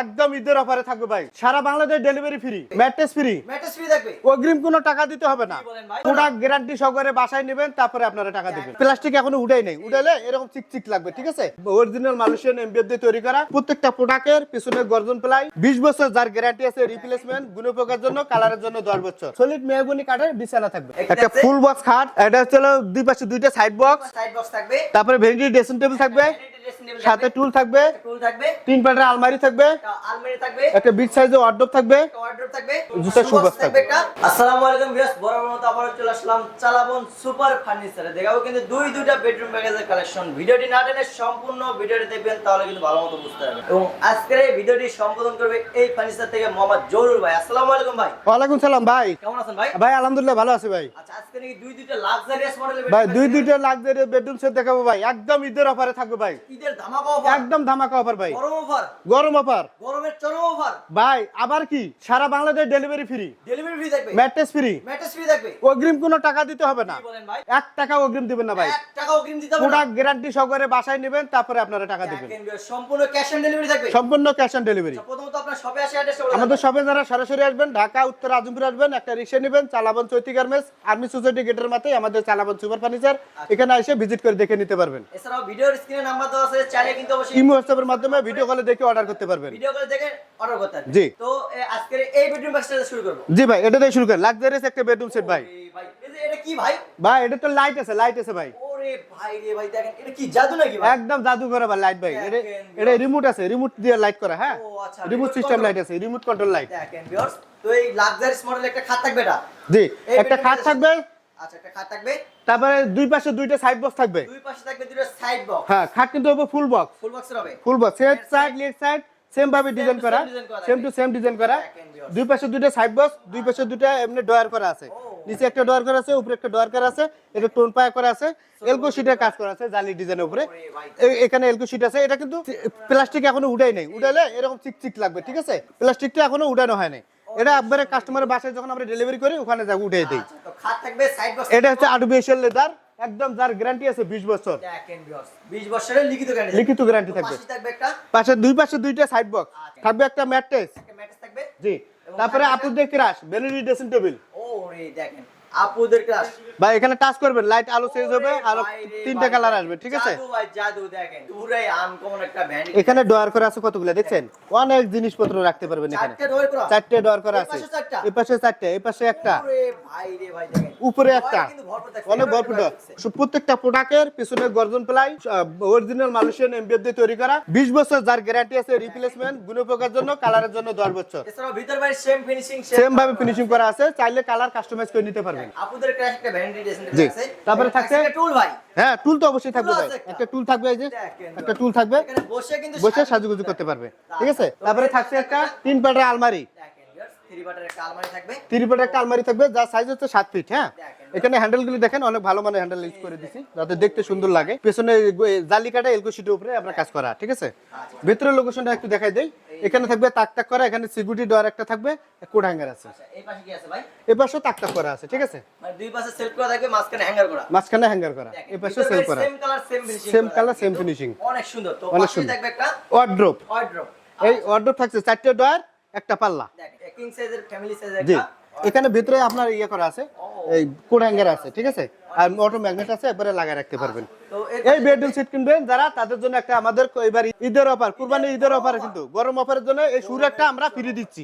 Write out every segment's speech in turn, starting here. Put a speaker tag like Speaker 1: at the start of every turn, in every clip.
Speaker 1: একদম ঈদের অফারে থাকবে ভাই। সারা Bangladesh delivery free mattress free
Speaker 2: mattress free থাকবে।
Speaker 1: অগ্রিম কোনো টাকা দিতে হবে না? প্রোডাক্ট গ্যারান্টি সহকারে বাসায় নেবেন তারপরে আপনারা টাকা দিবেন। প্লাস্টিক এখনও উঠাই নেই। উঠাইলে এরকম চিকচিক লাগবে ঠিক আছে? অরিজিনাল মালয়েশিয়ান এমবিএফ দিয়ে তৈরি করা প্রত্যেকটা প্রোডাক্টের পিছনে গর্জন প্লাই। বিশ বছর যার গ্যারান্টি আছে রিপ্লেসমেন্ট গুণপোকার জন্য কালারের জন্য দশ বছর। সলিড মেহগুনি কাঠের বিছানা থাকবে।
Speaker 2: একটা
Speaker 1: ফুল বক্স খাট এটা হচ্ছে দুই পাশে দুইটা সাইড বক্স
Speaker 2: সাইড বক্স থাকবে।
Speaker 1: তারপরে ভেন্ডি ড্রেসিং টেবিল থাকবে। সাথে টুল থাকবে।
Speaker 2: টুল থাকবে।
Speaker 1: তিন প্যাটের আলমারি থাকবে।
Speaker 2: আলমারি থাকবে।
Speaker 1: একটা বিগ সাইজের ওয়ার্ডরোব থাকবে।
Speaker 2: ওয়ার্ডরোব থাকবে।
Speaker 1: জুতার shoe থাকবে।
Speaker 2: আসসালামু আলাইকুম ভিউয়ার্স বরাবর মতো আবারো চলে আসলাম চালাবন সুপার ফার্নিচারে দেখাবো কিন্তু দুই দুইটা বেডরুম প্যাকেজের কালেকশন ভিডিওটি না টেনে সম্পূর্ণ ভিডিওটি দেখবেন তাহলে কিন্তু ভালো মতো বুঝতে পারবেন। এবং আজকের এই ভিডিওটি সম্বোধন করবে এই ফার্নিচার থেকে মোহাম্মদ জহুরুল ভাই। আসসালামু আলাইকুম ভাই।
Speaker 1: ওয়ালাইকুম সালাম ভাই।
Speaker 2: কেমন আছেন ভাই?
Speaker 1: ভাই আলহামদুলিল্লাহ ভালো আছি ভাই।
Speaker 2: আচ্ছা আজকে নাকি দুই দুইটা লাক্সারিয়াস মডেলের
Speaker 1: ভাই দুই দুইটা লাক্সারি বেডরুম সেট দেখাবো ভাই। একদম ঈদের অফারে থাকবে ভাই।
Speaker 2: ঈদের ধামাকা অফার
Speaker 1: একদম ধামাকা অফার ভাই।
Speaker 2: গরম অফার
Speaker 1: গরম অফার
Speaker 2: গরমের চরম অফার
Speaker 1: ভাই আবার কি? সারা Bangladesh delivery free
Speaker 2: delivery free থাকবে।
Speaker 1: ম্যাট্রেস ফ্রি
Speaker 2: ম্যাট্রেস ফ্রি থাকবে।
Speaker 1: অগ্রিম কোনো টাকা দিতে হবে না।
Speaker 2: বলেন ভাই?
Speaker 1: এক টাকা অগ্রিম দিবেন না ভাই।
Speaker 2: এক টাকা অগ্রিম দিতে হবে
Speaker 1: প্রোডাক্ট গ্যারান্টি সহকারে বাসায় নেবেন তারপরে আপনারা টাকা দিবেন।
Speaker 2: সম্পূর্ণ ক্যাশ অন ডেলিভারি থাকবে।
Speaker 1: সম্পূর্ণ ক্যাশ অন ডেলিভারি
Speaker 2: আচ্ছা, প্রথমত আপনার শপে আসে অ্যাড্রেসটা বলে
Speaker 1: আমাদের। শপে যারা সরাসরি আসবেন ঢাকা উত্তর আজমপুর আসবেন একটা রিক্সা নেবেন চালাবন চৈতি গার্মেন্টস আর্মি সোসাইটি গেটের মাথায় আমাদের চালাবন সুপার ফার্নিচার এখানে এসে ভিজিট করে দেখে নিতে পারবেন।
Speaker 2: এছাড়াও ভিডিওর স্ক্রিনে নাম্বার দেওয়া আছে চাইলে কিন্তু অবশ্যই
Speaker 1: ইমো হোয়াটসঅ্যাপের মাধ্যমে ভিডিও কলে দেখে অর্ডার করতে পারবেন।
Speaker 2: ভিডিও করে দেখে অর্ডার করতে পারবেন।
Speaker 1: জি।
Speaker 2: তো আজকের এই বেডরুম বাক্সটা শুরু করব।
Speaker 1: জি ভাই এটা দিয়ে শুরু করেন। লাক্সারিয়াস একটা বেডরুম সেট ভাই।
Speaker 2: ভাই এটা কি ভাই?
Speaker 1: ভাই এটা তো লাইট আছে লাইট আছে ভাই।
Speaker 2: ভাই রে ভাই দেখেন এটা কি জাদু নাকি ভাই?
Speaker 1: একদম জাদু করা ভাই। লাইট ভাই এটা রিমোট আছে রিমোট দিয়ে লাইট করা হ্যাঁ? রিমোট সিস্টেম লাইট আছে রিমোট কন্ট্রোল লাইট
Speaker 2: দেখেন ভিউয়ার্স তো এই লাক্সারিস মডেল একটা খাট থাকবে এটা?
Speaker 1: জি একটা খাট থাকবে।
Speaker 2: আচ্ছা একটা খাট থাকবে।
Speaker 1: তারপরে দুই পাশে দুইটা সাইড বক্স থাকবে।
Speaker 2: দুই পাশে থাকবে দুটো সাইড বক্স
Speaker 1: হ্যাঁ খাট কিন্তু হবে ফুল বক্স
Speaker 2: ফুল বক্সের হবে।
Speaker 1: Full box set side left side same ভাবে ডিজাইন করা। সেম টু সেম ডিজাইন করা। দুই পাশে দুইটা সাইড বক্স দুই পাশে দুইটা এমনি ডয়ার করা আছে। নিচে একটা ডয়ার করা আছে উপরে একটা ডয়ার করা আছে এটা টোন পায়া করা আছে। এলকো শিটের কাজ করা আছে জালি ডিজাইনের উপরে। এখানে এলকো শিট আছে। এটা কিন্তু প্লাস্টিক এখনও উঠাই নাই। উঠাইলে এরকম চিকচিক লাগবে ঠিক আছে? প্লাস্টিকটা এখনও উঠানো হয় নাই। এটা একবারে কাস্টমারের বাসায় যখন আমরা ডেলিভারি করি ওখানে যা উঠে দিই।
Speaker 2: বক্স
Speaker 1: এটা হচ্ছে আর্টিফিশিয়াল লেদার একদম যার গ্যারান্টি আছে 20 বছর।
Speaker 2: 20 বছরের লিখিত গ্যারান্টি
Speaker 1: লিখিত গ্যারান্টি থাকবে।
Speaker 2: পাশে
Speaker 1: দুই পাশে দুইটা সাইড বক্স
Speaker 2: আচ্ছা।
Speaker 1: থাকবে একটা ম্যাট্রেস
Speaker 2: একটা ম্যাট্রেস থাকবে?
Speaker 1: জি। তারপরে আপুদের ক্রাশ বেলুরি ড্রেসিং টেবিল
Speaker 2: ওরে দেখেন আপুদের ক্লাস
Speaker 1: ভাই এখানে টাচ করবেন লাইট আলো চেঞ্জ হবে আর তিনটা কালার আসবে ঠিক আছে?
Speaker 2: জাদু ভাই জাদু দেখেন। পুরাই আনকমন একটা ভ্যানিটি
Speaker 1: এখানে ডয়ার করা আছে কতগুলো দেখছেন? অনেক জিনিসপত্র রাখতে পারবেন এখানে।
Speaker 2: চারটে
Speaker 1: ডয়ার করা আছে। এই পাশে চারটে। এই পাশে একটা। উপরে একটা। অনেক ভরপুর। সো প্রত্যেকটা প্রোডাক্টের পিছনে গর্জন প্লাই অরিজিনাল মালয়েশিয়ান এমবিএফ দিয়ে তৈরি করা। 20 বছর যার গ্যারান্টি আছে রিপ্লেসমেন্ট গুণপোকার জন্য কালারের জন্য 10 বছর।
Speaker 2: এছাড়াও ভিতর বাইরে সেম ফিনিশিং
Speaker 1: সেম ভাবে ফিনিশিং করা আছে চাইলে কালার কাস্টমাইজ করে নিতে পারবেন।
Speaker 2: ক্লাস একটা
Speaker 1: জি। তারপরে থাকছে-
Speaker 2: টুল ভাই।
Speaker 1: হ্যাঁ টুল তো অবশ্যই থাকবে ভাই।
Speaker 2: একটা।
Speaker 1: টুল থাকবে এই যে একটা টুল থাকবে।
Speaker 2: বসে কিন্তু
Speaker 1: বসে সাজুগুজু করতে পারবে। ঠিক আছে? তারপরে থাকছে একটা তিন পাটের আলমারি।
Speaker 2: একটা আলমারি থাকবে।
Speaker 1: যার সাইজ হচ্ছে সাত ফিট হ্যাঁ। এখানে হ্যান্ডেলগুলি দেখেন অনেক ভালো মানের হ্যান্ডেল ইউজ করে দিছি যাতে দেখতে সুন্দর লাগে। পেছনে জালি কাটা এলকো শিটের উপরে আমরা কাজ করা ঠিক আছে? ভেতরের লোকেশনটা একটু দেখাই দেই। এখানে থাকবে তাক তাক করা এখানে সিকিউরিটি ডোর একটা থাকবে কোড হ্যাঙ্গার আছে।
Speaker 2: আচ্ছা এই পাশে কি আছে ভাই?
Speaker 1: এ পাশেও তাক তাক করা আছে ঠিক আছে?
Speaker 2: মানে দুই পাশে সেলফ করা থাকবে মাঝখানে হ্যাঙ্গার করা।
Speaker 1: মাঝখানে হ্যাঙ্গার করা এ পাশে সেল করা।
Speaker 2: Same colour same finishing
Speaker 1: same colour same finishing
Speaker 2: অনেক সুন্দর। তো পাশে। থাকবে একটা
Speaker 1: ওয়ার্ড্রোপ
Speaker 2: ওয়ার্ড্রপ
Speaker 1: এই ওয়ার্ড্রোপ থাকছে চারটে ডয়ার একটা পাল্লা।
Speaker 2: কিং সাইজের ফ্যামিলি সাইজের একটা
Speaker 1: এখানে ভিতরে আপনার ইয়ে করা আছে এই কোড হ্যাঙ্গার আছে ঠিক আছে? আর অটো ম্যাগনেট আছে একবারে লাগায় রাখতে পারবেন। এই বেডরুম সিট কিনবেন যারা তাদের জন্য একটা আমাদের এবার ঈদের অফার কুরবানি ঈদের অফার কিন্তু। গরম অফারের জন্য এই সুর একটা আমরা ফ্রি দিচ্ছি।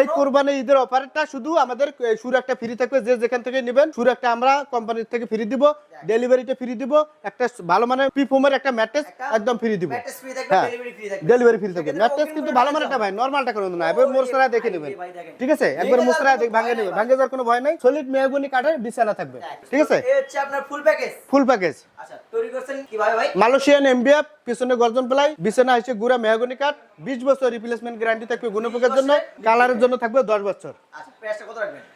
Speaker 2: এই
Speaker 1: কুরবানি ঈদের অফারটা শুধু আমাদের এই সুর একটা ফ্রি থাকবে যে যেখান থেকে নেবেন সুর একটা আমরা কোম্পানির থেকে ফ্রি দিব ডেলিভারিটা ফ্রি দিব একটা ভালো মানের পিফোমের একটা ম্যাট্রেস একদম ফ্রি দিব। হ্যাঁ।
Speaker 2: ডেলিভারি ফ্রি থাকবে।
Speaker 1: ম্যাট্রেস কিন্তু ভালো মানেরটা ভাই নরমালটা করে না। এবার
Speaker 2: ওরে
Speaker 1: মোরসারা দেখে নেবেন। ঠিক আছে? একবার দেখ ভাঙে
Speaker 2: ভয়
Speaker 1: নেবে ভাঙে যাওয়ার কোনো ভয় নাই সলিড মেহগুনি কাঠের বিছানা থাকবে। ঠিক আছে?
Speaker 2: এই হচ্ছে আপনার ফুল প্যাকেজ
Speaker 1: ফুল প্যাকেজ
Speaker 2: আচ্ছা
Speaker 1: মালয়েশিয়ান এমবিএফ পিছনে গর্জন প্লাই বিছানা হচ্ছে গুড়া মেহগনি কাঠ বিশ বছর রিপ্লেসমেন্ট গ্যারান্টি থাকবে গুণপোকের জন্য কালারের জন্য থাকবে দশ বছর।
Speaker 2: আচ্ছা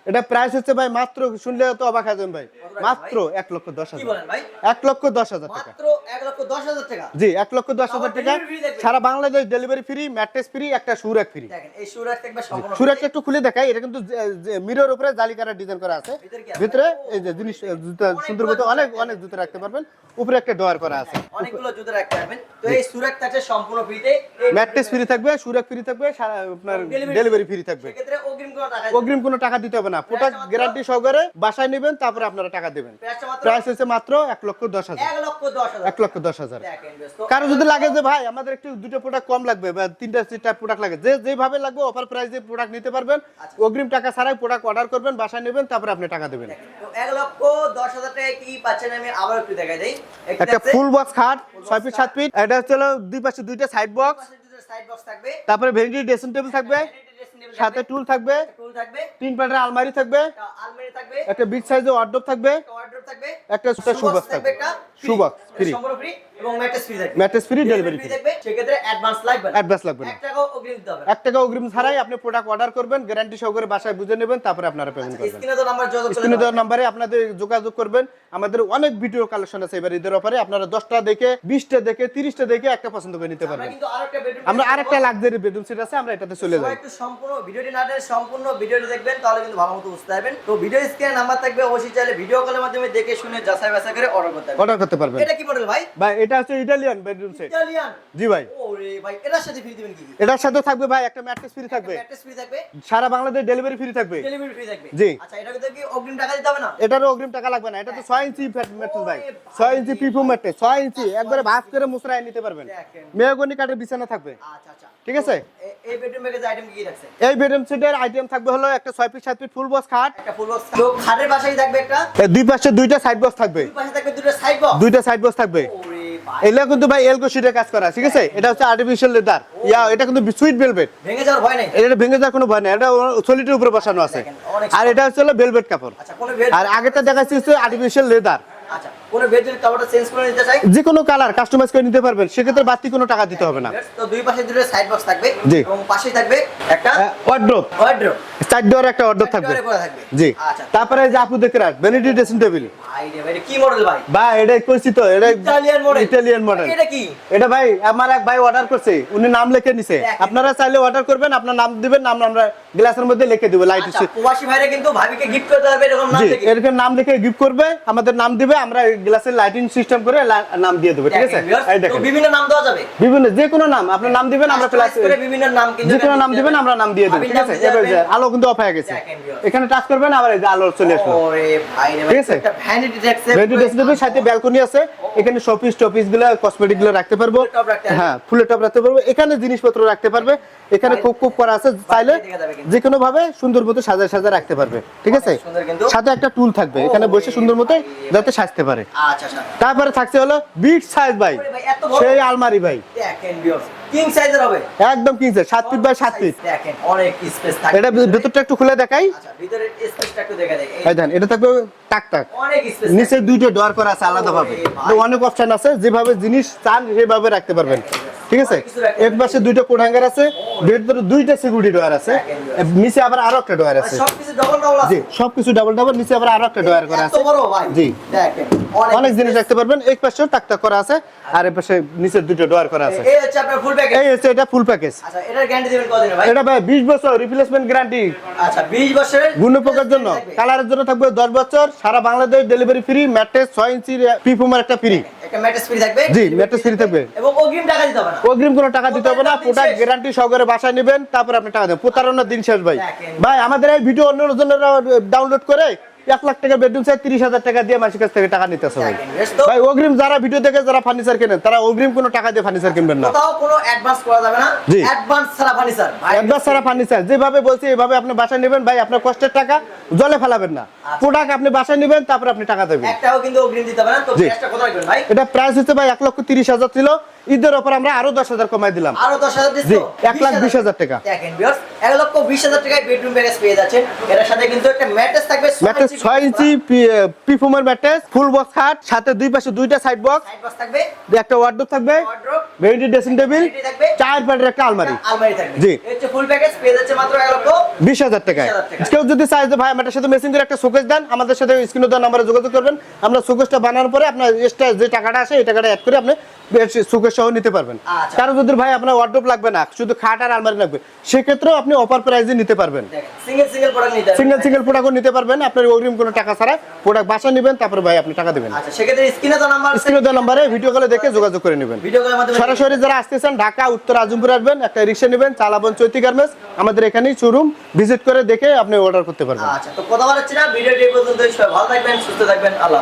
Speaker 1: এটা প্রাইস হচ্ছে ভাই মাত্র শুনলে তো অবাক হয়ে ভাই মাত্র এক লক্ষ দশ হাজার। এক লক্ষ দশ হাজার টাকা।
Speaker 2: হাজার
Speaker 1: জি এক লক্ষ দশ হাজার টাকা। সারা Bangladesh delivery free mattress free একটা সুরাক ফ্রি
Speaker 2: সুরাক
Speaker 1: একটু খুলে দেখাই এটা কিন্তু মিরর উপরে জালি কাটার ডিজাইন করা আছে।
Speaker 2: ভিতরে
Speaker 1: এই যে জিনিস জুতা সুন্দর অনেক অনেক জুতা রাখতে পারবেন। উপরে একটা ডয়ার করা আছে।
Speaker 2: অনেকগুলো জুতো রাখতে পারবেন তো এই সুরাক থাকছে সম্পূর্ণ ফ্রিতে
Speaker 1: ম্যাট্রেস ফ্রি থাকবে সুরাক ফ্রি থাকবে আপনার ডেলিভারি ফ্রি থাকবে।
Speaker 2: সেক্ষেত্রে অগ্রিম কোনো টাকা
Speaker 1: অগ্রিম কোনো টাকা দিতে হবে না। প্রোডাক্ট গ্যারান্টি সহকারে বাসায় নেবেন তারপরে আপনারা টাকা দেবেন। প্রাইস হচ্ছে মাত্র এক লক্ষ দশ হাজার।
Speaker 2: এক লক্ষ দশ হাজার।
Speaker 1: কারও যদি লাগে যে ভাই আমাদের একটু দুটো প্রোডাক্ট কম লাগবে বা তিনটা চারটা প্রোডাক্ট লাগে। যে যেভাবে লাগবে অফার প্রাইসে প্রোডাক্ট নিতে পারবেন।
Speaker 2: আচ্ছা।
Speaker 1: অগ্রিম টাকা ছাড়াই প্রোডাক্ট অর্ডার করবেন বাসায় নেবেন তারপরে আপনি টাকা দেবেন।
Speaker 2: এক লক্ষ দশ হাজার টাকা কি পাচ্ছেন আমি আবার একটু দেখাই দিই
Speaker 1: একটা ফুল বক্স খাট ছয় ফিট সাত ফিট এটা হচ্ছে দুই পাশে দুইটা সাইড বক্স
Speaker 2: সাইড বক্স থাকবে।
Speaker 1: তারপরে ভেন্ডি ড্রেসিং টেবিল থাকবে। সাথে টুল থাকবে।
Speaker 2: টুল থাকবে।
Speaker 1: তিন প্যাটের আলমারি থাকবে।
Speaker 2: একটা আলমারি থাকবে।
Speaker 1: একটা বিগ সাইজের ওয়ার্ডরোব থাকবে।
Speaker 2: একটা ওয়ার্ডরোব থাকবে।
Speaker 1: একটা শু বক্স থাকবে
Speaker 2: একটা
Speaker 1: শু ফ্রি
Speaker 2: সম্পূর্ণ ফ্রি এবং ম্যাট্রেস ফ্রি থাকবে।
Speaker 1: ম্যাট্রেস ফ্রি ডেলিভারি ফ্রি
Speaker 2: থাকবে। সেক্ষেত্রে অ্যাডভান্স লাগবে
Speaker 1: অ্যাডভান্স লাগবে না।
Speaker 2: এক
Speaker 1: টাকা অগ্রিম ছাড়াই আপনি প্রোডাক্ট অর্ডার করবেন গ্যারান্টি সহকারে বাসায় বুঝে নেবেন তারপরে আপনারা পেমেন্ট করবেন।
Speaker 2: স্ক্রিনে নাম্বার
Speaker 1: আপনাদের যোগাযোগ করবেন। আমাদের অনেক ভিডিও কালেকশন আছে এবার ঈদের অফারে আপনারা দশটা দেখে বিশটা দেখে তিরিশটা দেখে একটা পছন্দ করে নিতে
Speaker 2: আমরা
Speaker 1: পারবেন। আমরা আরেকটা লাক্সারি বেডরুম সেট আছে আমরা এটাতে চলে যাই।
Speaker 2: একটু সম্পূর্ণ ভিডিওটি না টেনে সম্পূর্ণ ভিডিওটি দেখবেন তাহলে কিন্তু ভালো মতো বুঝতে পারবেন। তো ভিডিও স্ক্রিনে নাম্বার থাকবে অবশ্যই চাইলে ভিডিও কলের মাধ্যমে দেখে শুনে যাচাই বাছাই করে অর্ডার করতে হবে
Speaker 1: অর্ডার করতে পারবেন।
Speaker 2: এটা কি মডেল ভাই?
Speaker 1: ভাই এটা হচ্ছে ইটালিয়ান বেডরুম সেট
Speaker 2: ইতালিয়ান
Speaker 1: জি ভাই।
Speaker 2: ওরে ভাই এটার সাথে ফ্রি দিবেন কি? কি
Speaker 1: এটার সাথে থাকবে ভাই একটা ম্যাট্রেস ফ্রি থাকবে।
Speaker 2: ম্যাট্রেস ফ্রি থাকবে?
Speaker 1: সারা বাংলাদেশ ডেলিভারি ফ্রি থাকবে।
Speaker 2: ডেলিভারি ফ্রি থাকবে।
Speaker 1: জি।
Speaker 2: আচ্ছা এটা কি অগ্রিম টাকা দিতে হবে না?
Speaker 1: এটারও অগ্রিম টাকা লাগবে না এটা তো ছয় ইঞ্চি ম্যাট্রেস ভাই। ছয় ইঞ্চি পিপু ম্যাট্রেস ছয় ইঞ্চি একবারে ভাঁজ করে মুসরায় নিতে পারবেন। মেহগনি কাঠের বিছানা থাকবে।
Speaker 2: আচ্ছা আচ্ছা।
Speaker 1: ঠিক আছে?
Speaker 2: এই বেডরুম প্যাকেজে আইটেম কি কি রাখছে
Speaker 1: এই বেডরুম সেটের আইটেম থাকবে হলো একটা ছয় ফিট সাত ফিট ফুল বক্স খাট।
Speaker 2: একটা ফুল বক্স তো খাটের পাশেই থাকবে একটা?
Speaker 1: দুই পাশে দুইটা সাইড বক্স থাকবে।
Speaker 2: দুই পাশে থাকবে দুটো সাইড বক্স
Speaker 1: দুইটা সাইড বক্স থাকবে। এগুলো কিন্তু ভাই এলকো শিটের কাজ করা ঠিক আছে? এটা হচ্ছে আর্টিফিশিয়াল লেদার ইয়া এটা কিন্তু সুইট ভেলভেট
Speaker 2: ভেঙে যাওয়ার ভয় নেই?
Speaker 1: এটা ভেঙে যাওয়ার কোনো ভয় নেই। এটা সলিটের উপরে বসানো আছে। আর এটা হচ্ছে হলো ভেলভেট কাপড়।
Speaker 2: আচ্ছা
Speaker 1: আর আগেরটা দেখাচ্ছি হচ্ছে আর্টিফিশিয়াল লেদার
Speaker 2: আচ্ছা কোনো বেডের কাভারটা চেঞ্জ করে নিতে চাই?
Speaker 1: যে কোনো কালার কাস্টমাইজ করে নিতে পারবেন সেক্ষেত্রে বাড়তি কোনো টাকা দিতে হবে না।
Speaker 2: তো দুই পাশে দুটো সাইড বক্স থাকবে এবং পাশেই থাকবে একটা
Speaker 1: ওয়ার্ড্রোপ
Speaker 2: ওয়ার্ড্রোব
Speaker 1: চার ডোয়ার একটা ওয়ার্ড্রোপ থাকবে। জি। তারপরে যে আপু দেখে রাখ ভ্যানিটি ড্রেসিং টেবিল
Speaker 2: ভাই রে ভাই এটা কি মডেল ভাই?
Speaker 1: এটা কইছি তো এটা
Speaker 2: ইতালিয়ান মডেল
Speaker 1: ইতালিয়ান মডেল
Speaker 2: এটা কি?
Speaker 1: এটা ভাই আমার এক ভাই অর্ডার করছে উনি নাম লিখে নিছে। আপনারা চাইলে অর্ডার করবেন আপনার নাম দিবেন নাম আমরা গ্লাসের মধ্যে লিখে দিব লাইট
Speaker 2: আচ্ছা প্রবাসী ভাইরা কিন্তু ভাবিকে গিফট করতে হবে এরকম নাম
Speaker 1: জি এরকম নাম লিখে গিফট করবে আমাদের নাম দিবে আমরা গ্লাসের লাইটিং সিস্টেম করে নাম দিয়ে দেবো ঠিক আছে? এই দেখেন।
Speaker 2: বিভিন্ন নাম দেওয়া যাবে।
Speaker 1: বিভিন্ন যে কোনো নাম আপনার নাম দিবেন আমরা প্লাস
Speaker 2: করে বিভিন্ন নাম কিন্তু
Speaker 1: যে কোনো নাম দিবেন আমরা নাম দিয়ে দেবো ঠিক আছে? আলো কিন্তু অফ হয়ে গেছে। এখানে টাচ করবেন আবার এই যে আলো চলে আসলো।
Speaker 2: ওরে ভাই
Speaker 1: ঠিক আছে?
Speaker 2: একটা ভ্যানিটি
Speaker 1: ভেন্টি ড্রেসিং সাথে ব্যালকনি আছে। এখানে শপিস টপিসগুলো কসমেটিকগুলো রাখতে পারব। হ্যাঁ ফুলের টপ রাখতে পারব। এখানে জিনিসপত্র রাখতে পারবে। এখানে খুব খুব করা আছে চাইলে যে কোনো ভাবে সুন্দর মতো সাজায় সাজায় রাখতে পারবে ঠিক আছে। সাথে একটা টুল থাকবে। এখানে বসে সুন্দর মতো যাতে সাজতে পারে। তারপরে থাকছে হলো বিগ সাইজ ভাই। সেই আলমারি ভাই।
Speaker 2: কিং সাইজের হবে?
Speaker 1: একদম কিনছে সাত ফিট বাই সাত ফিট
Speaker 2: দেখেন অনেক স্পেস থাকে
Speaker 1: এটা ভেতরটা একটু খুলে দেখাই।
Speaker 2: আচ্ছা ভিতরের স্পেসটা একটু দেখা দেয়
Speaker 1: এই দেন এটা থাকবে টাক টাক।
Speaker 2: অনেক স্পেস
Speaker 1: নিচে দুইটা করা আছে আলাদা ভাবে অনেক অপশন আছে যেভাবে জিনিস চান সেভাবে রাখতে পারবেন। ঠিক আছে? এক পাশে দুইটা কোড হ্যাঙ্গার আছে ভেতরে দুইটা সিকিউরিটি ডোয়ার আছে নিচে আবার আরও একটা ডোয়ার আছে।
Speaker 2: সবকিছু ডবল ডবল আছে।
Speaker 1: জি সবকিছু ডাবল ডাবল নিচে আবার আরও একটা ডোয়ার করা আছে।
Speaker 2: বড় ভাই।
Speaker 1: জি।
Speaker 2: দেখেন
Speaker 1: অনেক জিনিস রাখতে পারবেন এক পাশে টাক টাক করা আছে আর এই পাশে নিচে দুটো ডোয়ার করা আছে।
Speaker 2: এই হচ্ছে আপনার ফুল প্যাকেজ
Speaker 1: এই হচ্ছে এটা ফুল প্যাকেজ
Speaker 2: আচ্ছা এটার গ্যারান্টি দিবেন কতদিন ভাই?
Speaker 1: এটা ভাই 20 বছর রিপ্লেসমেন্ট গ্যারান্টি
Speaker 2: আচ্ছা 20 বছরের
Speaker 1: গুণপোকার জন্য। কালারের জন্য থাকবে 10 বছর সারা Bangladesh delivery free mattress 6 inch পিপুমার একটা ফ্রি
Speaker 2: একটা ম্যাট্রেস ফ্রি থাকবে।
Speaker 1: জি, mattress free থাকবে।
Speaker 2: এবং অগ্রিম টাকা দিতে হবে না।
Speaker 1: অগ্রিম কোনো টাকা দিতে হবে না
Speaker 2: প্রোডাক্ট
Speaker 1: গ্যারান্টি সহকারে বাসায় নেবেন তারপর আপনি টাকা দেবেন। প্রতারণার দিন শেষ ভাই। ভাই আমাদের এই ভিডিও অন্য জন্য ডাউনলোড করে এক লাখ টাকা বেডরুম চাই তিরিশ হাজার টাকা দিয়ে মানুষের কাছ থেকে টাকা নিতেছে ভাই। ভাই অগ্রিম যারা ভিডিও দেখে যারা ফার্নিচার কেনেন তারা অগ্রিম কোনো টাকা দিয়ে ফার্নিচার কিনবেন না।
Speaker 2: কোনো অ্যাডভান্স করা যাবে না।
Speaker 1: জি।
Speaker 2: অ্যাডভান্স ছাড়া ফার্নিচার ভাই
Speaker 1: একবার সারা ফার্নিচার যেভাবে বলছি এভাবে আপনি বাসায় নেবেন ভাই আপনার কষ্টের টাকা জলে ফেলাবেন না।
Speaker 2: আচ্ছা।
Speaker 1: প্রোডাক্ট আপনি বাসায় নেবেন তারপর আপনি টাকা দেবেন।
Speaker 2: একটাও কিন্তু অগ্রিম দিতে তো প্রাইসটা কত রাখবেন ভাই?
Speaker 1: এটা প্রাইস হচ্ছে ভাই এক লক্ষ তিরিশ হাজার ছিল। ঈদের ওপর আমরা আরও দশ হাজার কমাই দিলাম।
Speaker 2: আরও দশ হাজার
Speaker 1: জি এক লাখ বিশ হাজার টাকা।
Speaker 2: দেখেন এক লক্ষ বিশ হাজার টাকায় বেডরুম প্যাকেজ পেয়ে যাচ্ছেন। এর সাথে কিন্তু একটা ম্যাট্রেস থাকবে
Speaker 1: ম্যাট্রেস ছয় ইঞ্চি পিফুমার ম্যাট্রেস ফুল বক্স খাট সাথে দুই পাশে দুইটা সাইড বক্স
Speaker 2: সাইড বক্স থাকবে।
Speaker 1: একটা ওয়ার্ডরোব থাকবে। ভেন্টি ড্রেসিং টেবিল
Speaker 2: থাকবে।
Speaker 1: চার প্যাডের একটা আলমারি।
Speaker 2: আলমারি থাকবে।
Speaker 1: জি।
Speaker 2: ফুল প্যাকেজ পেয়ে যাচ্ছে মাত্র এক লক্ষ
Speaker 1: বিশ হাজার টাকায়।
Speaker 2: 20,000
Speaker 1: কেউ যদি চাই যে ভাই আমাদের সাথে মেশিন করে একটা শোকেস দেন আমাদের সাথে স্ক্রিনে দেওয়ার নাম্বারে যোগাযোগ করবেন। আমরা শোকেসটা বানানোর পরে আপনার এক্সট্রা যে টাকাটা আসে এই টাকাটা অ্যাড করে আপনি শোকেস সহ নিতে পারবেন।
Speaker 2: আচ্ছা।
Speaker 1: কারও যদি ভাই আপনার ওয়ার্ড্রোপ লাগবে না শুধু খাট আর আলমারি লাগবে। সেক্ষেত্রেও আপনি অফার প্রাইসে নিতে পারবেন।
Speaker 2: সিঙ্গেল সিঙ্গেল প্রোডাক্ট নিতে
Speaker 1: পারবেন। আপনার অগ্রিম কোনো টাকা ছাড়া প্রোডাক্ট বাসা নেবেন তারপরে ভাই আপনি টাকা দেবেন।
Speaker 2: আচ্ছা স্ক্রিনে
Speaker 1: দেওয়া নাম্বারে ভিডিও কলে দেখে যোগাযোগ করে নেবেন। সরাসরি যারা আসতেছেন ঢাকা উত্তর আজমপুর আসবেন একটা রিক্সা নেবেন চালাবন চৈতি গার্মেন্টস আমাদের এখানেই শোরুম ভিজিট করে দেখে আপনি অর্ডার করতে পারবেন।
Speaker 2: আচ্ছা তো কথা বলাচ্ছি না ভিডিওটি সবাই ভালো থাকবেন সুস্থ থাকবেন। আল্লাহ